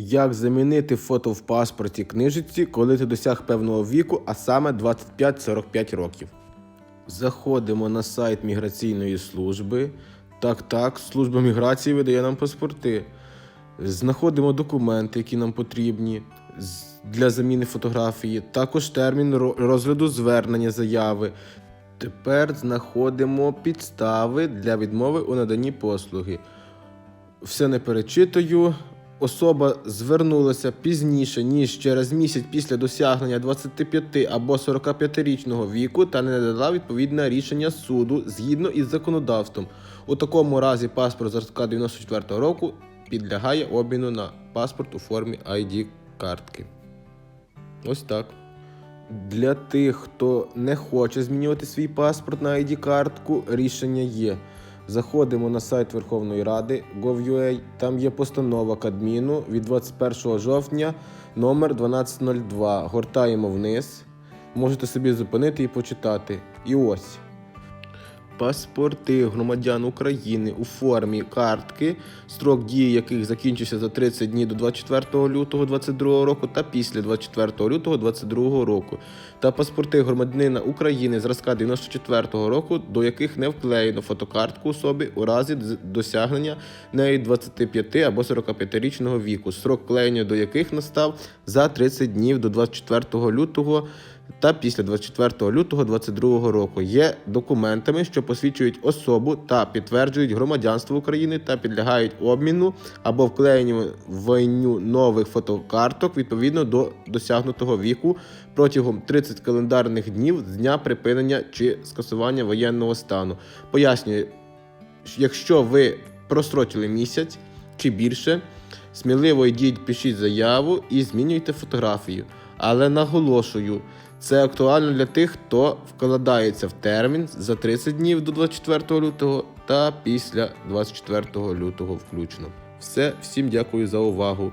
Як замінити фото в паспорті книжиці, коли ти досяг певного віку, а саме 25-45 років? Заходимо на сайт міграційної служби. Так, так, служба міграції видає нам паспорти. Знаходимо документи, які нам потрібні для заміни фотографії. Також термін розгляду звернення заяви. Тепер знаходимо підстави для відмови у наданні послуги. Все не перечитую. Особа звернулася пізніше, ніж через місяць після досягнення 25 або 45-річного віку та не надала відповідне рішення суду згідно із законодавством. У такому разі паспорт зразка 94 року підлягає обміну на паспорт у формі ID картки. Ось так. Для тих, хто не хоче змінювати свій паспорт на ID-картку, рішення є. Заходимо на сайт Верховної Ради gov.ua, там є постанова Кадміну від 21 жовтня номер 1202. Гортаємо вниз. Можете собі зупинити і почитати. І ось. Паспорти громадян України у формі картки, строк дії яких закінчився за 30 днів до 24 лютого 2022 року та після 24 лютого 2022 року, та паспорти громадянина України зразка 94 року, до яких не вклеєно фотокартку особи у разі досягнення нею 25 або 45-річного віку, строк вклеєння до яких настав за 30 днів до 24 лютого та після 24 лютого 2022 року є документами, що посвідчують особу та підтверджують громадянство України та підлягають обміну або вклеєнню нових фотокарток відповідно до досягнутого віку протягом 30 календарних днів з дня припинення чи скасування воєнного стану. Пояснюю, якщо ви прострочили місяць чи більше, сміливо йдіть, пишіть заяву і змінюйте фотографію. Але наголошую, це актуально для тих, хто вкладається в термін за 30 днів до 24 лютого та після 24 лютого включно. Все, всім дякую за увагу.